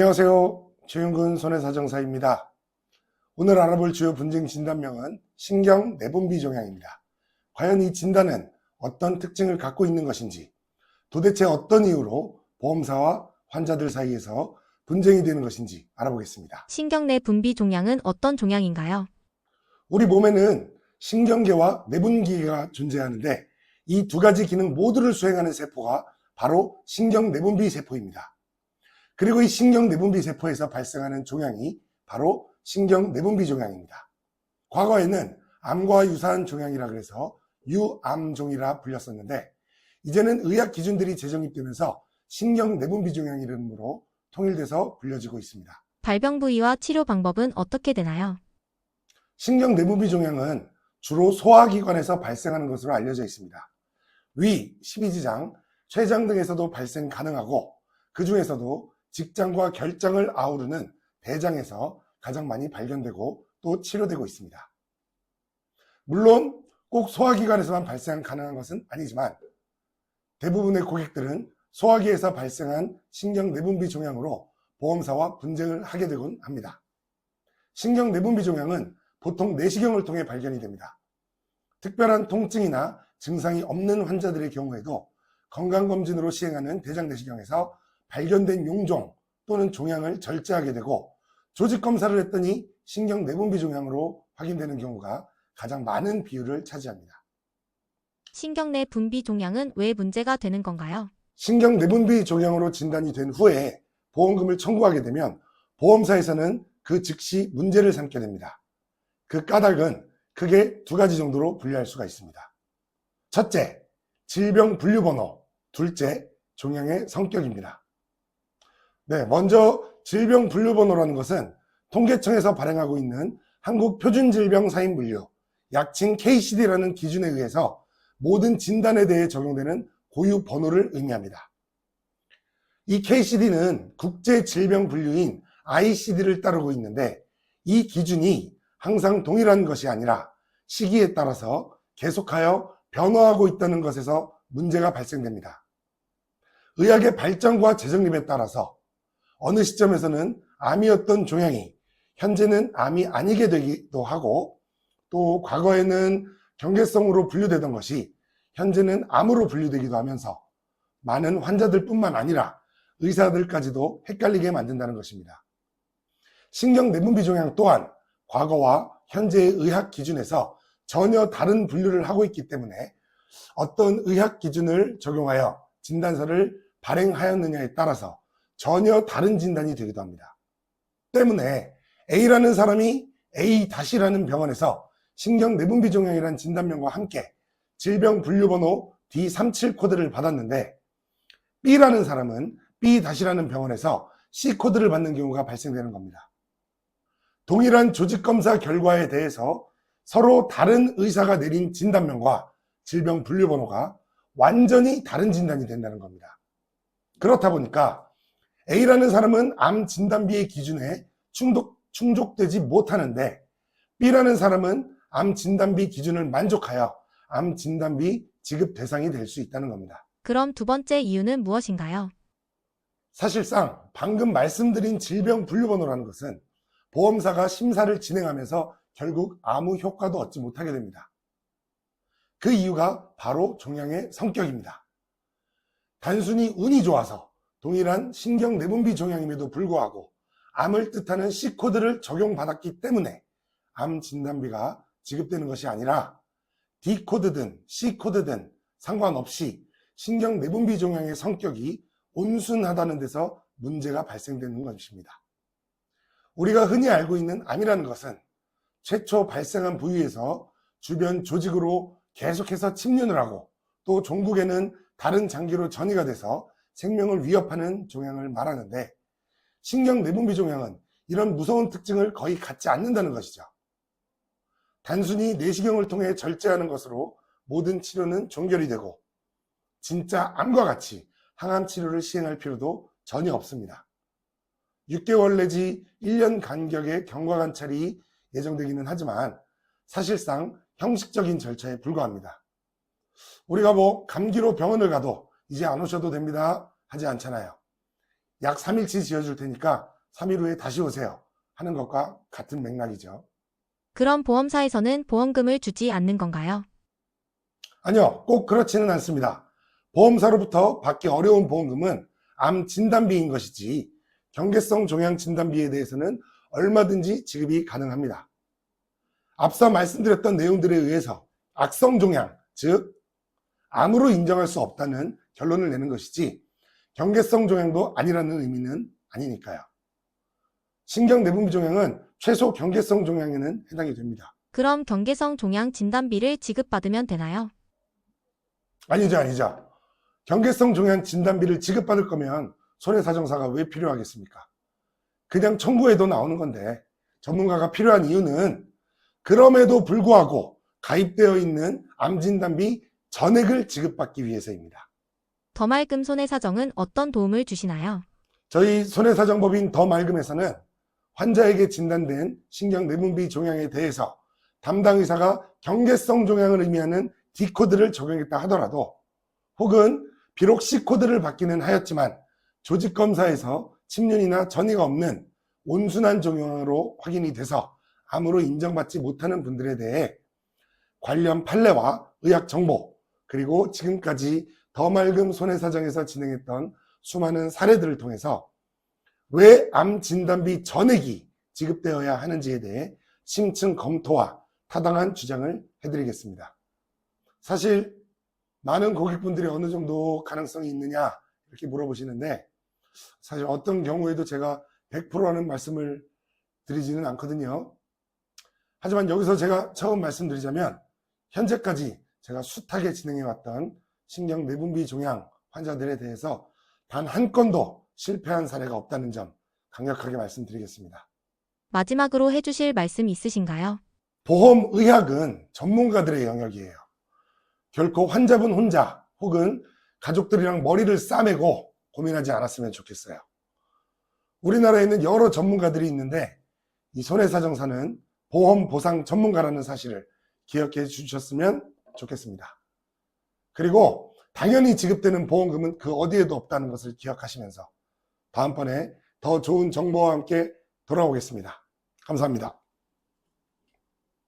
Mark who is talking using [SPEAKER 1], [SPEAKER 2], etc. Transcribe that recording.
[SPEAKER 1] 안녕하세요. 최윤근 손해사정사입니다. 오늘 알아볼 주요 분쟁 진단명은 신경 내분비 종양입니다. 과연 이 진단은 어떤 특징을 갖고 있는 것인지, 도대체 어떤 이유로 보험사와 환자들 사이에서 분쟁이 되는 것인지 알아보겠습니다.
[SPEAKER 2] 신경 내 분비 종양은 어떤 종양인가요?
[SPEAKER 1] 우리 몸에는 신경계와 내분기계가 존재하는데 이 두 가지 기능 모두를 수행하는 세포가 바로 신경 내분비 세포입니다. 그리고 이 신경 내분비 세포에서 발생하는 종양이 바로 신경 내분비 종양입니다. 과거에는 암과 유사한 종양이라 그래서 유암종이라 불렸었는데 이제는 의학 기준들이 재정립되면서 신경 내분비 종양 이름으로 통일돼서 불려지고 있습니다.
[SPEAKER 2] 발병 부위와 치료 방법은 어떻게 되나요?
[SPEAKER 1] 신경 내분비 종양은 주로 소화기관에서 발생하는 것으로 알려져 있습니다. 위, 십이지장, 췌장 등에서도 발생 가능하고 그 중에서도 직장과 결장을 아우르는 대장에서 가장 많이 발견되고 또 치료되고 있습니다. 물론 꼭 소화기관에서만 발생 가능한 것은 아니지만 대부분의 고객들은 소화기에서 발생한 신경 내분비 종양으로 보험사와 분쟁을 하게 되곤 합니다. 신경 내분비 종양은 보통 내시경을 통해 발견이 됩니다. 특별한 통증이나 증상이 없는 환자들의 경우에도 건강검진으로 시행하는 대장 내시경에서 발견된 용종 또는 종양을 절제하게 되고 조직 검사를 했더니 신경 내분비 종양으로 확인되는 경우가 가장 많은 비율을 차지합니다.
[SPEAKER 2] 신경 내 분비 종양은 왜 문제가 되는 건가요?
[SPEAKER 1] 신경 내분비 종양으로 진단이 된 후에 보험금을 청구하게 되면 보험사에서는 그 즉시 문제를 삼게 됩니다. 그 까닭은 크게 두 가지 정도로 분류할 수가 있습니다. 첫째, 질병 분류번호. 둘째, 종양의 성격입니다. 네, 먼저 질병 분류 번호라는 것은 통계청에서 발행하고 있는 한국 표준 질병 사인 분류, 약칭 KCD라는 기준에 의해서 모든 진단에 대해 적용되는 고유 번호를 의미합니다. 이 KCD는 국제 질병 분류인 ICD를 따르고 있는데 이 기준이 항상 동일한 것이 아니라 시기에 따라서 계속하여 변화하고 있다는 것에서 문제가 발생됩니다. 의학의 발전과 재정립에 따라서 어느 시점에서는 암이었던 종양이 현재는 암이 아니게 되기도 하고 또 과거에는 경계성으로 분류되던 것이 현재는 암으로 분류되기도 하면서 많은 환자들 뿐만 아니라 의사들까지도 헷갈리게 만든다는 것입니다. 신경 내분비 종양 또한 과거와 현재의 의학 기준에서 전혀 다른 분류를 하고 있기 때문에 어떤 의학 기준을 적용하여 진단서를 발행하였느냐에 따라서 전혀 다른 진단이 되기도 합니다. 때문에 A라는 사람이 A-라는 병원에서 신경 내분비 종양이라는 진단명과 함께 질병 분류번호 D37 코드를 받았는데 B라는 사람은 B-라는 병원에서 C 코드를 받는 경우가 발생되는 겁니다. 동일한 조직검사 결과에 대해서 서로 다른 의사가 내린 진단명과 질병 분류번호가 완전히 다른 진단이 된다는 겁니다. 그렇다 보니까 A라는 사람은 암 진단비의 기준에 충족, 충족되지 못하는데 B라는 사람은 암 진단비 기준을 만족하여 암 진단비 지급 대상이 될 수 있다는 겁니다.
[SPEAKER 2] 그럼 두 번째 이유는 무엇인가요?
[SPEAKER 1] 사실상 방금 말씀드린 질병 분류번호라는 것은 보험사가 심사를 진행하면서 결국 아무 효과도 얻지 못하게 됩니다. 그 이유가 바로 종양의 성격입니다. 단순히 운이 좋아서 동일한 신경 내분비 종양임에도 불구하고 암을 뜻하는 C코드를 적용받았기 때문에 암 진단비가 지급되는 것이 아니라 D코드든 C코드든 상관없이 신경 내분비 종양의 성격이 온순하다는 데서 문제가 발생되는 것입니다. 우리가 흔히 알고 있는 암이라는 것은 최초 발생한 부위에서 주변 조직으로 계속해서 침륜을 하고 또 종국에는 다른 장기로 전이가 돼서 생명을 위협하는 종양을 말하는데 신경 내분비 종양은 이런 무서운 특징을 거의 갖지 않는다는 것이죠. 단순히 내시경을 통해 절제하는 것으로 모든 치료는 종결이 되고 진짜 암과 같이 항암 치료를 시행할 필요도 전혀 없습니다. 6개월 내지 1년 간격의 경과 관찰이 예정되기는 하지만 사실상 형식적인 절차에 불과합니다. 우리가 뭐 감기로 병원을 가도 이제 안 오셔도 됩니다 하지 않잖아요. 약 3일치 지어줄 테니까 3일 후에 다시 오세요. 하는 것과 같은 맥락이죠.
[SPEAKER 2] 그럼 보험사에서는 보험금을 주지 않는 건가요?
[SPEAKER 1] 아니요, 꼭 그렇지는 않습니다. 보험사로부터 받기 어려운 보험금은 암 진단비인 것이지 경계성 종양 진단비에 대해서는 얼마든지 지급이 가능합니다. 앞서 말씀드렸던 내용들에 의해서 악성 종양, 즉 암으로 인정할 수 없다는 결론을 내는 것이지 경계성 종양도 아니라는 의미는 아니니까요. 신경 내분비 종양은 최소 경계성 종양에는 해당이 됩니다.
[SPEAKER 2] 그럼 경계성 종양 진단비를 지급받으면 되나요?
[SPEAKER 1] 아니죠, 아니죠. 경계성 종양 진단비를 지급받을 거면 손해사정사가 왜 필요하겠습니까? 그냥 청구해도 나오는 건데 전문가가 필요한 이유는 그럼에도 불구하고 가입되어 있는 암진단비 전액을 지급받기 위해서입니다.
[SPEAKER 2] 더말금 손해사정은 어떤 도움을 주시나요?
[SPEAKER 1] 저희 손해사정법인 더 맑음에서는 환자에게 진단된 신경 내분비 종양에 대해서 담당 의사가 경계성 종양을 의미하는 D코드를 적용했다 하더라도 혹은 비록 C코드를 받기는 하였지만 조직검사에서 침륜이나 전이가 없는 온순한 종양으로 확인이 돼서 암으로 인정받지 못하는 분들에 대해 관련 판례와 의학 정보 그리고 지금까지 더 맑음 손해사정에서 진행했던 수많은 사례들을 통해서 왜 암 진단비 전액이 지급되어야 하는지에 대해 심층 검토와 타당한 주장을 해드리겠습니다. 사실 많은 고객분들이 어느 정도 가능성이 있느냐 이렇게 물어보시는데 사실 어떤 경우에도 제가 100%라는 말씀을 드리지는 않거든요. 하지만 여기서 제가 처음 말씀드리자면 현재까지 제가 숱하게 진행해왔던 신경 내분비 종양 환자들에 대해서 단 한 건도 실패한 사례가 없다는 점 강력하게 말씀드리겠습니다.
[SPEAKER 2] 마지막으로 해주실 말씀 있으신가요?
[SPEAKER 1] 보험의학은 전문가들의 영역이에요. 결코 환자분 혼자 혹은 가족들이랑 머리를 싸매고 고민하지 않았으면 좋겠어요. 우리나라에는 여러 전문가들이 있는데 이 손해사정사는 보험 보상 전문가라는 사실을 기억해 주셨으면 좋겠습니다. 그리고 당연히 지급되는 보험금은 그 어디에도 없다는 것을 기억하시면서 다음번에 더 좋은 정보와 함께 돌아오겠습니다. 감사합니다.